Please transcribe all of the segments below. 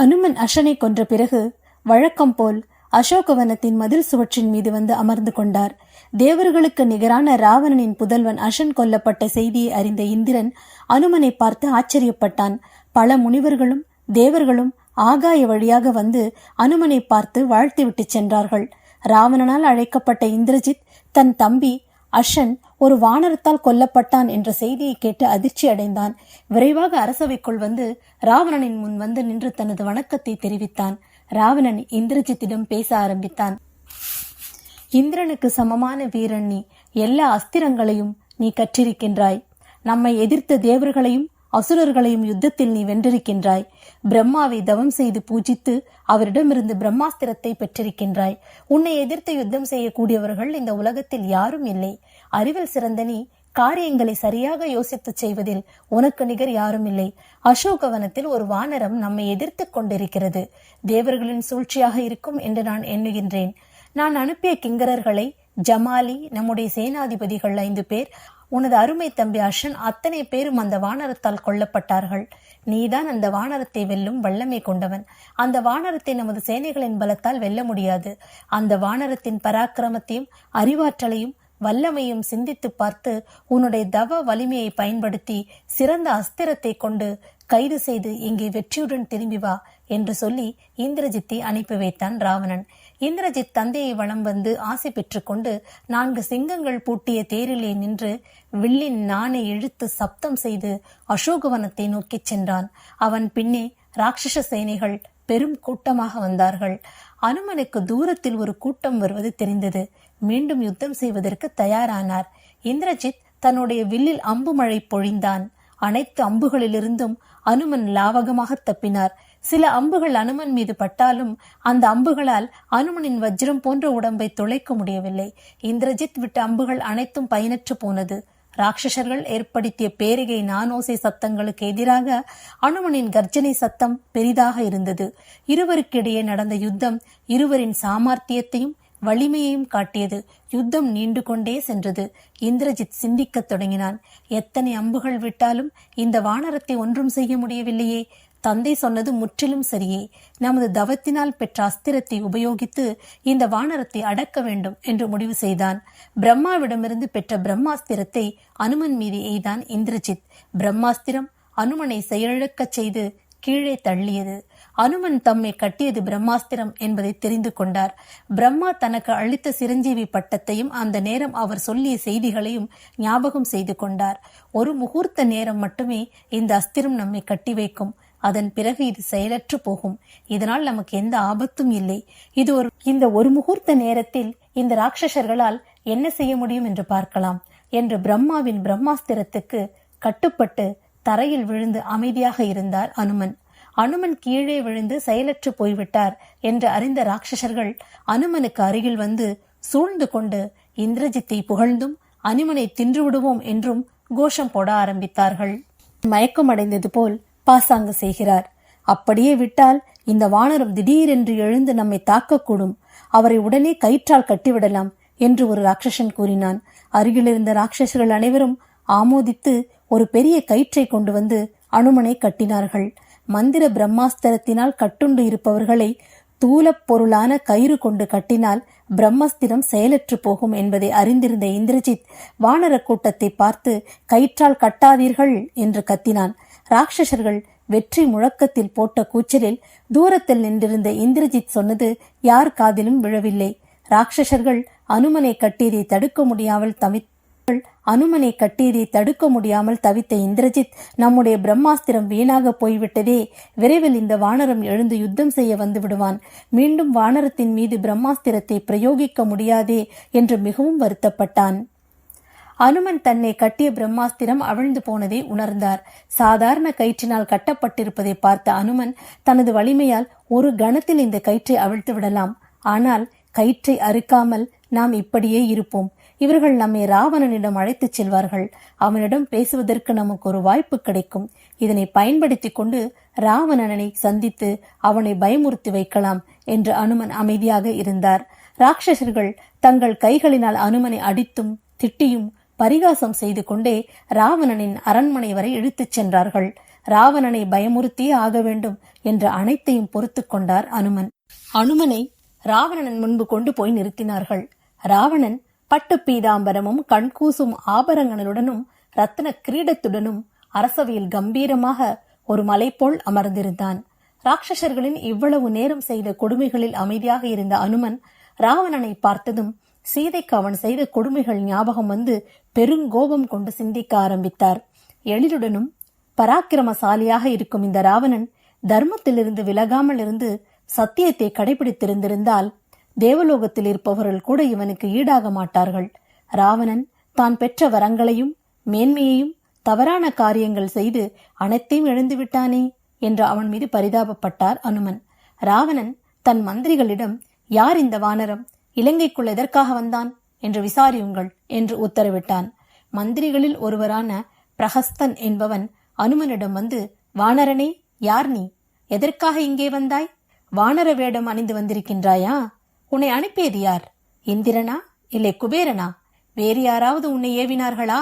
அனுமன் அஷனை கொன்ற பிறகு வழக்கம் போல் அசோகவனத்தின் மதில் சுவற்றின் மீது வந்து அமர்ந்து கொண்டார். தேவர்களுக்கு நிகரான ராவணனின் புதல்வன் அஷன் கொல்லப்பட்ட செய்தியை அறிந்த இந்திரன் அனுமனை பார்த்து ஆச்சரியப்பட்டான். பல முனிவர்களும் தேவர்களும் ஆகாய வழியாக வந்து அனுமனை பார்த்து வாழ்த்துவிட்டு சென்றார்கள். ராவணனால் அழைக்கப்பட்ட இந்திரஜித் தன் தம்பி அஷன் ஒரு வானரத்தால் கொல்லப்பட்டான் என்ற செய்தியை கேட்டு அதிர்ச்சி அடைந்தான். விரைவாக அரசவைக்குள் வந்து ராவணனின் முன் வந்து நின்று தனது வணக்கத்தை தெரிவித்தான். ராவணன் இந்திரஜித்திடம் பேச ஆரம்பித்தான். இந்திரனுக்கு சமமான வீரன் நீ. எல்லா அஸ்திரங்களையும் நீ கற்றிருக்கின்றாய். நம்மை எதிர்த்த தேவர்களையும் அசுரர்களையும் யுத்தத்தில் நீ வென்றிருக்கின்றாய். பிரம்மாவை தவம் செய்து பூஜித்து அவரிடமிருந்து பிரம்மாஸ்திரத்தை பெற்றிருக்கின்றாய். உன்னை எதிர்த்து யுத்தம் செய்யக்கூடியவர்கள் இந்த உலகத்தில் யாரும் இல்லை. அறிவில் சிறந்த நீ காரியங்களை சரியாக யோசித்து செய்வதில் உனக்கு நிகர் யாரும் இல்லை. அசோகவனத்தில் ஒரு வானரம் நம்மை எதிர்த்து கொண்டிருக்கிறது. தேவர்களின் சூழ்ச்சியாக இருக்கும் என்று நான் எண்ணுகின்றேன். நான் அனுப்பிய கிங்கரர்களை ஜமாலி நம்முடைய சேனாதிபதிகள் ஐந்து பேர் உனது அருமை தம்பி அஷன் அத்தனை பேரும் அந்த வானரத்தால் கொல்லப்பட்டார்கள். நீதான் அந்த வானரத்தை வெல்லும் வல்லமை கொண்டவன். அந்த வானரத்தை நமது சேனைகளின் பலத்தால் வெல்ல முடியாது. அந்த வானரத்தின் பராக்கிரமத்தையும் அறிவாற்றலையும் வல்லமையும் சிந்தித்து பார்த்து உன்னுடைய தவ வலிமையை பயன்படுத்தி சிறந்த அஸ்திரத்தை கொண்டு கைது செய்து இங்கே வெற்றியுடன் திரும்பி வா என்று சொல்லி இந்திரஜித்தை அனுப்பி வைத்தான் ராவணன். இந்திரஜித் தந்தையை வலம் வந்து ஆசை பெற்றுக்கொண்டு நான்கு சிங்கங்கள் பூட்டிய தேரிலே நின்று வில்லின் நானை இழுத்து சப்தம் செய்து அசோகவனத்தை நோக்கிச் சென்றான். அவன் பின்னே ராட்சச சேனைகள் பெரும் கூட்டமாக வந்தார்கள். அனுமனுக்கு தூரத்தில் ஒரு கூட்டம் வருவது தெரிந்தது. மீண்டும் யுத்தம் செய்வதற்கு தயாரானார். இந்திரஜித் தன்னுடைய வில்லில் அம்பு மழை பொழிந்தான். அனைத்து அம்புகளிலிருந்தும் அனுமன் லாவகமாக தப்பினார். சில அம்புகள் அனுமன் மீது பட்டாலும் அந்த அம்புகளால் அனுமனின் வஜ்ரம் போன்ற உடம்பை துளைக்க முடியவில்லை. இந்திரஜித் விட்ட அம்புகள் அனைத்தும் பயனற்று போனது. ராட்சசர்கள் ஏற்படுத்திய பேரிகை நானோசை சத்தங்களுக்கு எதிராக அனுமனின் கர்ஜனை சத்தம் பெரிதாக இருந்தது. இருவருக்கிடையே நடந்த யுத்தம் இருவரின் சாமர்த்தியத்தையும் வலிமையையும் காட்டியது. யுத்தம் நீண்டு கொண்டே சென்றது. இந்திரஜித் சிந்திக்கத் தொடங்கினான். எத்தனை அம்புகள் விட்டாலும் இந்த வானரத்தை ஒன்றும் செய்ய முடியவில்லையே. தந்தை சொன்னது முற்றிலும் சரியே. நமது தவத்தினால் பெற்ற அஸ்திரத்தை உபயோகித்து இந்த வானரத்தை அடக்க வேண்டும் என்று முடிவு செய்தான். பிரம்மாவிடமிருந்து பெற்ற பிரம்மாஸ்திரத்தை அனுமன் மீது எய்தான் இந்திரஜித். பிரம்மாஸ்திரம் அனுமனை செயலிழக்கச் செய்து கீழே தள்ளியது. அனுமன் தம்மை கட்டியது பிரம்மாஸ்திரம் என்பதை தெரிந்து கொண்டார். பிரம்மா தனக்கு அளித்த சிரஞ்சீவி பட்டத்தையும் அந்த நேரம் அவர் சொல்லிய செய்திகளையும் ஞாபகம் செய்து கொண்டார். ஒரு முகூர்த்த நேரம் மட்டுமே இந்த அஸ்திரம் நம்மை கட்டி வைக்கும். அதன் பிறகு இது செயலற்று போகும். இதனால் நமக்கு எந்த ஆபத்தும் இல்லை. இது ஒரு இந்த ஒரு முகூர்த்த நேரத்தில் இந்த ராட்சசர்களால் என்ன செய்ய முடியும் என்று பார்க்கலாம். என்று பிரம்மாவின் பிரம்மாஸ்திரத்துக்கு கட்டுப்பட்டு தரையில் விழுந்து அமைதியாக இருந்தார் அனுமன். அனுமன் கீழே விழுந்து செயலற்று போய்விட்டார் என்று அறிந்த ராட்சசர்கள் அனுமனுக்கு அருகில் வந்து சூழ்ந்து கொண்டு இந்திரஜித்தை புகழ்ந்தும் அனுமனை தின்று விடுவோம் என்றும் கோஷம் போட ஆரம்பித்தார்கள். மயக்கமடைந்தது போல் பாசாங்கு செய்கிறார். அப்படியே விட்டால் இந்த வானரம் திடீரென்று எழுந்து நம்மை தாக்கக்கூடும். அவரை உடனே கயிற்றால் கட்டிவிடலாம் என்று ஒரு ராட்சசன் கூறினான். அருகிலிருந்த ராட்சசர்கள் அனைவரும் ஆமோதித்து ஒரு பெரிய கயிற்றை கொண்டு வந்து அனுமனை கட்டினார்கள். மந்திர பிரம்மாஸ்திரத்தினால் கட்டுண்டு இருப்பவர்களை தூலப் பொருளான கயிறு கொண்டு கட்டினால் பிரம்மஸ்திரம் செயலற்று போகும் என்பதை அறிந்திருந்த இந்திரஜித் வானர கூட்டத்தை பார்த்து கயிற்றால் கட்டாதீர்கள் என்று கத்தினான். ராட்சசர்கள் வெற்றி முழக்கத்தில் போட்ட கூச்சலில் தூரத்தில் நின்றிருந்த இந்திரஜித் சொன்னது யார் காதிலும் விழவில்லை. ராட்சசர்கள் அனுமனை கட்டியதை தடுக்க முடியாமல் தவி அனுமனை கட்டியதை தடுக்க முடியாமல் தவித்த இந்திரஜித் நம்முடைய பிரம்மாஸ்திரம் வீணாக போய்விட்டதே. விரைவில் இந்த வானரம் எழுந்து யுத்தம் செய்ய வந்து விடுவான். மீண்டும் வானரத்தின் மீது பிரம்மாஸ்திரத்தை பிரயோகிக்க முடியாதே என்று மிகவும் வருத்தப்பட்டான். அனுமன் தன்னை கட்டிய பிரம்மாஸ்திரம் அவிழ்ந்து போனதை உணர்ந்தார். சாதாரண கயிற்றினால் கட்டப்பட்டிருப்பதை பார்த்த அனுமன் தனது வலிமையால் ஒரு கணத்தில் இந்த கயிற்றை அவிழ்த்து விடலாம். ஆனால் கயிற்றை அறுக்காமல் நாம் இப்படியே இருப்போம். இவர்கள் நம்மை ராவணனிடம் அழைத்துச் செல்வார்கள். அவனிடம் பேசுவதற்கு நமக்கு ஒரு வாய்ப்பு கிடைக்கும். இதனை பயன்படுத்திக் கொண்டு ராவணனை சந்தித்து அவனை பயமுறுத்தி வைக்கலாம் என்று அனுமன் அமைதியாக இருந்தார். ராட்சசர்கள் தங்கள் கைகளினால் அனுமனை அடித்தும் திட்டியும் பரிகாசம் செய்து கொண்டே ராவணனின் அரண்மனை வரை இழுத்துச் சென்றார்கள். ராவணனை பயமுறுத்தியே ஆக வேண்டும் என்ற அனைத்தையும் பொறுத்து கொண்டார் அனுமன். அனுமனை ராவணன் முன்பு கொண்டு போய் நிறுத்தினார்கள். ராவணன் பட்டு பீதாம்பரமும் கண்கூசும் ஆபரணங்களுடனும் ரத்தின கிரீடத்துடனும் அரசவையில் கம்பீரமாக ஒரு மலை போல் அமர்ந்திருந்தான். ராட்சசர்களின் இவ்வளவு நேரம் செய்த கொடுமைகளில் அமைதியாக இருந்த அனுமன் ராவணனை பார்த்ததும் சீதைக்கு அவன் செய்த கொடுமைகள் ஞாபகம் வந்து பெருங்கோபம் கொண்டு சிந்திக்க ஆரம்பித்தார். எழிலுடனும் பராக்கிரமசாலியாக இருக்கும் இந்த ராவணன் தர்மத்திலிருந்து விலகாமல் இருந்து சத்தியத்தை கடைபிடித்திருந்திருந்தால் தேவலோகத்தில் இருப்பவர்கள் கூட இவனுக்கு ஈடாக மாட்டார்கள். ராவணன் தான் பெற்ற வரங்களையும் மேன்மையையும் தவறான காரியங்கள் செய்து அனைத்தையும் இழந்துவிட்டானே என்று அவன் மீது பரிதாபப்பட்டார் அனுமன். ராவணன் தன் மந்திரிகளிடம் யார் இந்த வானரம்? இலங்கைக்குள் எதற்காக வந்தான் என்று விசாரியுங்கள் என்று உத்தரவிட்டான். மந்திரிகளில் ஒருவரான பிரஹஸ்தன் என்பவன் அனுமனிடம் வந்து வானரனே யார் நீ? எதற்காக இங்கே வந்தாய்? வானர வேடம் அணிந்து வந்திருக்கின்றாயா? உன்னை அனுப்பியது யார்? இந்திரனா? இல்லை குபேரனா? வேறு யாராவது உன்னை ஏவினார்களா?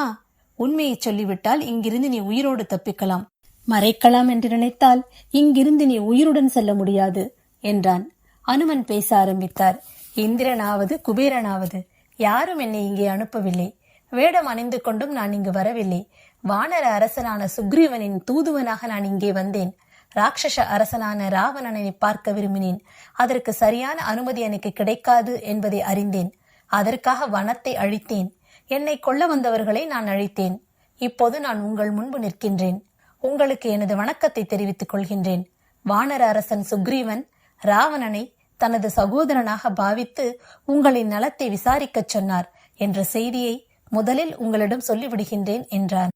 உண்மையை சொல்லிவிட்டால் இங்கிருந்து நீ உயிரோடு தப்பிக்கலாம். மறைக்கலாம் என்று நினைத்தால் இங்கிருந்து நீ உயிருடன் செல்ல முடியாது என்றான். அனுமன் பேச ஆரம்பித்தார். இந்திரனாவது குபேரனாவது யாரும் என்னை இங்கே அனுப்பவில்லை. வேடம் அணிந்து கொண்டும் நான் இங்கு வரவில்லை. வானர அரசனான சுக்ரீவனின் தூதுவனாக நான் இங்கே வந்தேன். ராட்சச அரசனான ராவணனை பார்க்க விரும்பினேன். அதற்கு சரியான அனுமதி எனக்கு கிடைக்காது என்பதை அறிந்தேன். அதற்காக வனத்தை அழித்தேன். என்னை கொல்ல வந்தவர்களை நான் அழித்தேன். இப்போது நான் உங்கள் முன்பு நிற்கின்றேன். உங்களுக்கு எனது வணக்கத்தை தெரிவித்துக் கொள்கின்றேன். வானர அரசன் சுக்ரீவன் ராவணனை தனது சகோதரனாக பாவித்து உங்களின் நலத்தை விசாரிக்கச் சொன்னார் என்ற செய்தியை முதலில் உங்களிடம் சொல்லிவிடுகின்றேன் என்றார்.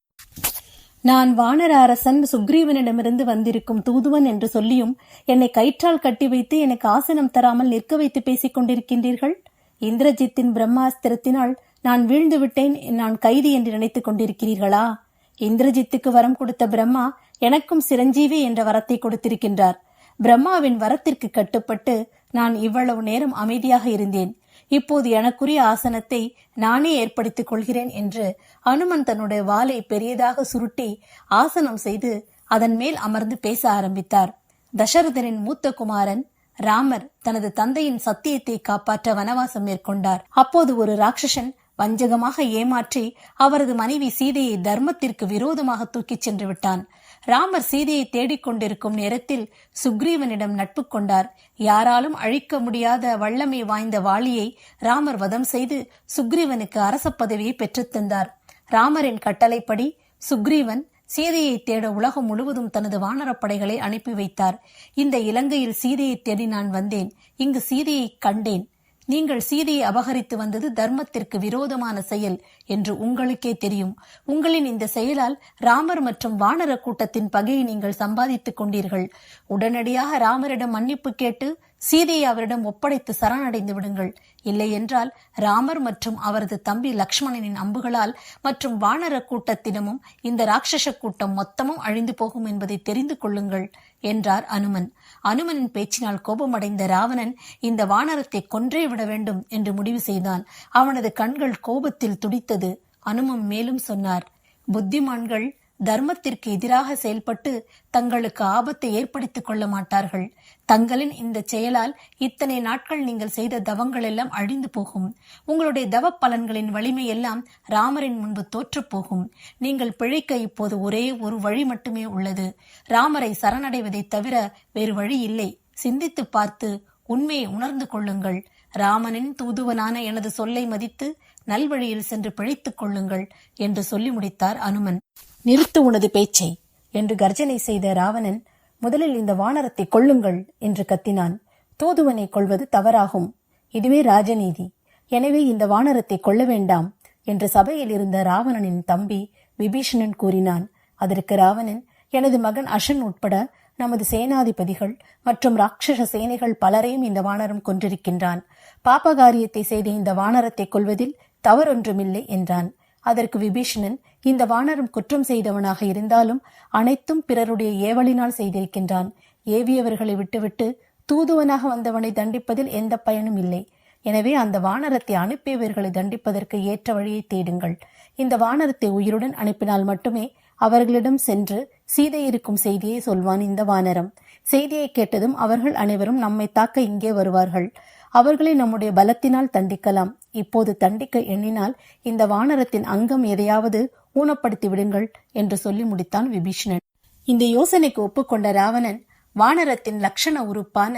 நான் வானர அரசன் சுக்ரீவனிடமிருந்து வந்திருக்கும் தூதுவன் என்று சொல்லியும் என்னை கயிற்றால் கட்டி வைத்து எனக்கு ஆசனம் தராமல் நிற்க வைத்து பேசிக் கொண்டிருக்கின்றீர்கள்? இந்திரஜித்தின் பிரம்மாஸ்திரத்தினால் நான் வீழ்ந்து விட்டேன் நான் கைதி என்று நினைத்துக் கொண்டிருக்கிறீர்களா? இந்திரஜித்துக்கு வரம் கொடுத்த பிரம்மா எனக்கும் சிரஞ்சீவி என்ற வரத்தை கொடுத்திருக்கின்றார். பிரம்மாவின் வரத்திற்கு கட்டுப்பட்டு நான் இவ்வளவு நேரம் அமைதியாக இருந்தேன். இப்போது எனக்குரிய ஆசனத்தை நானே ஏற்படுத்திக் கொள்கிறேன் என்று அனுமன் தன்னுடைய வாளை பெரியதாக சுருட்டி ஆசனம் செய்து அதன் மேல் அமர்ந்து பேச ஆரம்பித்தார். தசரதனின் மூத்த குமாரன் ராமர் தனது தந்தையின் சத்தியத்தை காப்பாற்ற வனவாசம் மேற்கொண்டார். அப்போது ஒரு ராட்சசன் வஞ்சகமாக ஏமாற்றி அவரது மனைவி சீதையை தர்மத்திற்கு விரோதமாக தூக்கிச் சென்று விட்டான். ராமர் சீதையை தேடிக் கொண்டிருக்கும் நேரத்தில் சுக்ரீவனிடம் நட்பு கொண்டார். யாராலும் அழிக்க முடியாத வல்லமை வாய்ந்த வாளியை ராமர் வதம் செய்து சுக்ரீவனுக்கு அரச பதவியை பெற்றுத்தந்தார் ராமரின் கட்டளைப்படி சுக்ரீவன் சீதையை தேட உலகம் முழுவதும் தனது வானரப்படைகளை அனுப்பி வைத்தார். இந்த இலங்கையில் சீதையை தேடி நான் வந்தேன். இங்கு சீதையை கண்டேன். நீங்கள் சீதையை அபகரித்து வந்தது தர்மத்திற்கு விரோதமான செயல் என்று உங்களுக்கே தெரியும். உங்களின் இந்த செயலால் ராமர் மற்றும் வானர கூட்டத்தின் பகையை நீங்கள் சம்பாதித்துக் கொண்டீர்கள். உடனடியாக ராமரிடம் மன்னிப்பு கேட்டு சீதையை அவரிடம் ஒப்படைத்து சரணடைந்து விடுங்கள். இல்லை என்றால் ராமர் மற்றும் அவரது தம்பி லக்ஷ்மணனின் அம்புகளால் மற்றும் வானர கூட்டத்திடமும் இந்த ராட்சச கூட்டம் மொத்தமும் அழிந்து போகும் என்பதை தெரிந்து கொள்ளுங்கள் என்றார் அனுமன். அனுமனின் பேச்சினால் கோபமடைந்த ராவணன் இந்த வானரத்தை கொன்றே விட வேண்டும் என்று முடிவு செய்தான். அவனது கண்கள் கோபத்தில் துடித்தது. அனுமன் மேலும் சொன்னார் புத்திமான்கள் தர்மத்திற்கு எதிராக செயல்பட்டு தங்களுக்கு ஆபத்தை ஏற்படுத்திக் கொள்ள மாட்டார்கள். தங்களின் இந்த செயலால் இத்தனை நாட்கள் நீங்கள் செய்த தவங்கள் எல்லாம் அழிந்து போகும். உங்களுடைய தவ பலன்களின் வலிமை எல்லாம் ராமரின் முன்பு தோற்று போகும். நீங்கள் பிழைக்க இப்போது ஒரே ஒரு வழி மட்டுமே உள்ளது. ராமரை சரணடைவதை தவிர வேறு வழி இல்லை. சிந்தித்து பார்த்து உண்மையை உணர்ந்து கொள்ளுங்கள். ராமனின் தூதுவனான எனது சொல்லை மதித்து நல்வழியில் சென்று பிழைத்துக் கொள்ளுங்கள் என்று சொல்லி முடித்தார் அனுமன். நிறுத்து உனது பேச்சை என்று கர்ஜனை செய்த ராவணன் முதலில் இந்த வானரத்தை கொள்ளுங்கள் என்று கத்தினான். தூதுவனை கொள்வது தவறாகும். இதுவே ராஜநீதி. எனவே இந்த வானரத்தை கொள்ள வேண்டாம் என்று சபையில் இருந்த ராவணனின் தம்பி விபீஷணன் கூறினான். அதற்கு ராவணன் எனது மகன் அஷன் உட்பட நமது சேனாதிபதிகள் மற்றும் ராட்சச சேனைகள் பலரையும் இந்த வானரம் கொன்றிருக்கின்றான். பாப்பகாரியத்தை செய்த இந்த வானரத்தை கொள்வதில் தவறொன்றுமில்லை என்றான். அதற்கு விபீஷணன் இந்த வானரம் குற்றம் செய்தவனாக இருந்தாலும் அனைத்தும் பிறருடைய ஏவலினால் செய்திருக்கின்றான். ஏவியவர்களை விட்டுவிட்டு தூதுவனாக வந்தவனை தண்டிப்பதில் எந்த பயனும் இல்லை. எனவே அந்த வானரத்தை அனுப்பியவர்களை தண்டிப்பதற்கு ஏற்ற வழியை தேடுங்கள். இந்த வானரத்தை உயிருடன் அனுப்பினால் மட்டுமே அவர்களிடம் சென்று சீதை இருக்கும் செய்தியை சொல்வான் இந்த வானரம். செய்தியை கேட்டதும் அவர்கள் அனைவரும் நம்மை தாக்க இங்கே வருவார்கள். அவர்களை நம்முடைய பலத்தினால் தண்டிக்கலாம். இப்போது தண்டிக்க எண்ணினால் இந்த வானரத்தின் அங்கம் எதையாவது ஊனப்படுத்தி விடுங்கள் என்று சொல்லி முடித்தான் விபீஷணன். இந்த யோசனைக்கு ஒப்புக்கொண்ட ராவணன் வானரத்தின் லட்சண உறுப்பான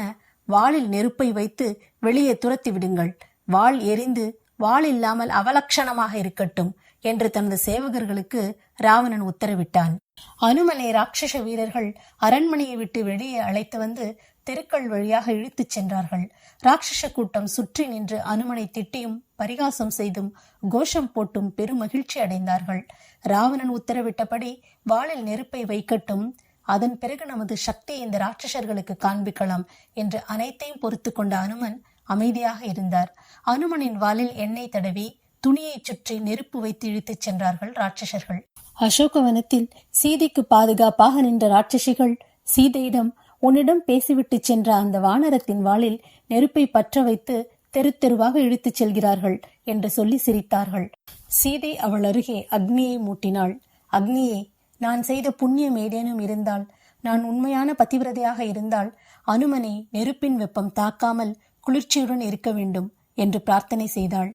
வாளில் நெருப்பை வைத்து வெளியே துரத்தி விடுங்கள். வாள் எரிந்து வாள் இல்லாமல் அவலட்சணமாக இருக்கட்டும் என்று தனது சேவகர்களுக்கு ராவணன் உத்தரவிட்டான். அனுமனை ராட்சச வீரர்கள் அரண்மனையை விட்டு வெளியே அழைத்து வந்து தெருக்கள் வழியாக இழுத்துச் சென்றார்கள். ராட்சச கூட்டம் சுற்றி நின்று அனுமனை திட்டியும் பரிகாசம் செய்தும் கோஷம் போட்டும் பெருமகிழ்ச்சி அடைந்தார்கள். ராவணன் உத்தரவிட்டபடி வாளில் நெருப்பை வைக்கட்டும். அதன் பிறகு நமது சக்தியை இந்த ராட்சசர்களுக்கு காண்பிக்கலாம் என்று அனைத்தையும் பொறுத்து கொண்ட அனுமன் அமைதியாக இருந்தார். அனுமனின் வாளில் எண்ணெய் தடவி துணியை சுற்றி நெருப்பு வைத்து இழுத்துச் சென்றார்கள் ராட்சசர்கள். அசோகவனத்தில் சீதைக்கு பாதுகாப்பாக நின்ற ராட்சசிகள் சீதையிடம் உன்னிடம் பேசிவிட்டு சென்ற அந்த வானரத்தின் வாளில் நெருப்பை பற்ற வைத்து தெரு தெருவாக இழுத்துச் செல்கிறார்கள் என்று சொல்லி சிரித்தார்கள். சீதை அவள் அருகே அக்னியை மூட்டினாள். அக்னியே நான் செய்த புண்ணியம் ஏதேனும் இருந்தால் நான் உண்மையான பதிவிரதையாக இருந்தால் அனுமனை நெருப்பின் வெப்பம் தாக்காமல் குளிர்ச்சியுடன் இருக்க வேண்டும் என்று பிரார்த்தனை செய்தாள்.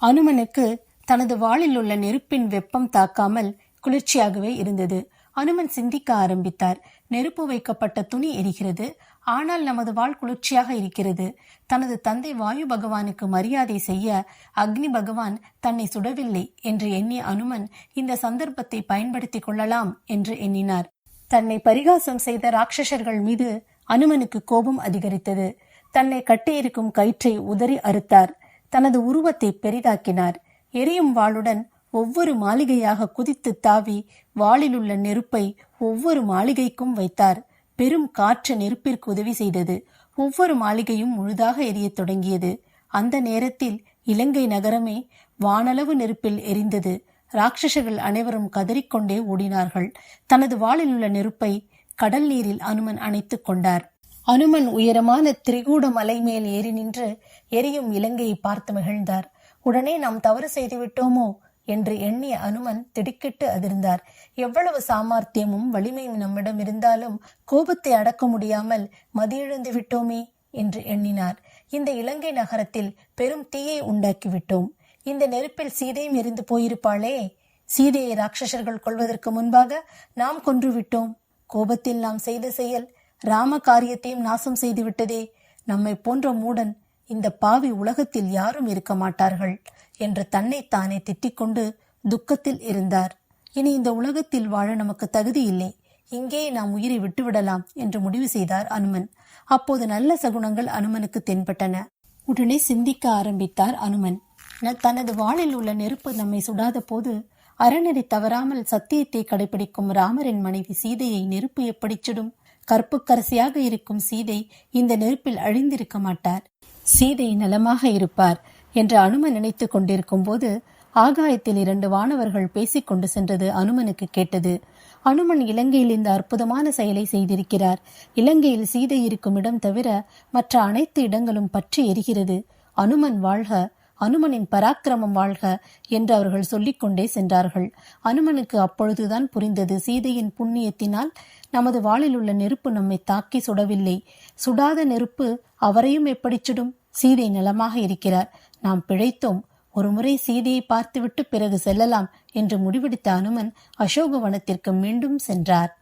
அனுமனுக்கு தனது வாளில் உள்ள நெருப்பின் வெப்பம் தாக்காமல் குளிர்ச்சியாகவே இருந்தது. அனுமன் சிந்திக்க ஆரம்பித்தார். நெருப்பு வைக்கப்பட்ட துணி எரிகிறது. ஆனால் நமது வாழ் குளிர்ச்சியாக இருக்கிறது. தனது தந்தை வாயு பகவானுக்கு மரியாதை செய்ய அக்னி பகவான் தன்னை சுடவில்லை என்று எண்ணிய அனுமன் இந்த சந்தர்ப்பத்தை பயன்படுத்திக் கொள்ளலாம் என்று எண்ணினார். தன்னை பரிகாசம் செய்த ராட்சசர்கள் மீது அனுமனுக்கு கோபம் அதிகரித்தது. தன்னை கட்டியிருக்கும் கயிற்றை உதறி அறுத்தார். தனது உருவத்தை பெரிதாக்கினார். எரியும் வாளுடன் ஒவ்வொரு மாளிகையாக குதித்து தாவி வாளிலுள்ள நெருப்பை ஒவ்வொரு மாளிகைக்கும் வைத்தார். பெரும் காற்று நெருப்பிற்கு உதவி செய்தது. ஒவ்வொரு மாளிகையும் முழுதாக எரியத் தொடங்கியது. அந்த நேரத்தில் இலங்கை நகரமே வானளவு நெருப்பில் எரிந்தது. ராட்சசர்கள் அனைவரும் கதறிக்கொண்டே ஓடினார்கள். தனது வாளில் உள்ள நெருப்பை கடல் நீரில் அனுமன் அணைத்துக் கொண்டார். அனுமன் உயரமான திரிகூட மலை மேல் ஏறி நின்று எரியும் இலங்கையை பார்த்து மகிழ்ந்தார். உடனே நாம் தவறு செய்துவிட்டோமோ? என்று எண்ணிய அனுமன் திடுக்கிட்டு அதிர்ந்தார். எவ்வளவு சாமர்த்தியமும் வலிமையும் நம்மிடம் இருந்தாலும் கோபத்தை அடக்க முடியாமல் மதியிழந்து விட்டோமே என்று எண்ணினார். இந்த இலங்கை நகரத்தில் பெரும் தீயை உண்டாக்கிவிட்டோம் இந்த நெருப்பில் சீதையும் எரிந்து போயிருப்பாளே. சீதையை ராட்சசர்கள் கொள்வதற்கு முன்பாக நாம் கொன்று விட்டோம். கோபத்தில் நாம் செய்த செயல் ராம காரியத்தையும் நாசம் செய்து விட்டதே. நம்மை போன்ற மூடன் இந்த பாவி உலகத்தில் யாரும் இருக்க மாட்டார்கள் என்று தன்னைத்தானே திட்டிக்கொண்டு துக்கத்தில் இருந்தார். இனி இந்த உலகத்தில் வாழ நமக்கு தகுதி இல்லை. இங்கே நாம் உயிரை விட்டுவிடலாம் என்று முடிவு செய்தார் அனுமன். அப்போது நல்ல சகுனங்கள் அனுமனுக்கு தென்பட்டன. உடனே சிந்திக்க ஆரம்பித்தார் அனுமன். தனது வாளில் உள்ள நெருப்பு நம்மை சுடாத போது அறநெறி தவறாமல் சத்தியத்தை கடைபிடிக்கும் ராமரின் மனைவி சீதையை நெருப்பு எப்படிச்சிடும்? கற்புக்கரசியாக இருக்கும் சீதை இந்த நெருப்பில் அழிந்திருக்க மாட்டார். சீதை நலமாக இருப்பார் என்று அனுமன் நினைத்துக் கொண்டிருக்கும் போது ஆகாயத்தில் இரண்டு வானவர்கள் பேசிக் கொண்டு சென்றது அனுமனுக்கு கேட்டது. அனுமன் இலங்கையில் இந்த அற்புதமான செயலை செய்திருக்கிறார். இலங்கையில் சீதை இருக்கும் இடம் தவிர மற்ற அனைத்து இடங்களும் பற்றி எரிகிறது. அனுமன் வாழ்க அனுமனின் பராக்கிரமம் வாழ்க என்று அவர்கள் சொல்லிக்கொண்டே சென்றார்கள். அனுமனுக்கு அப்பொழுதுதான் புரிந்தது சீதையின் புண்ணியத்தினால் நமது வாளில் உள்ள நெருப்பு நம்மை தாக்கி சுடவில்லை. சுடாத நெருப்பு அவரையும் எப்படி சுடும் சீதை நலமாக இருக்கிறார். நாம் பிழைத்தோம். ஒருமுறை சீதையை பார்த்துவிட்டு பிறகு செல்லலாம் என்று முடிவெடுத்த அனுமன் அசோகவனத்திற்கு மீண்டும் சென்றார்.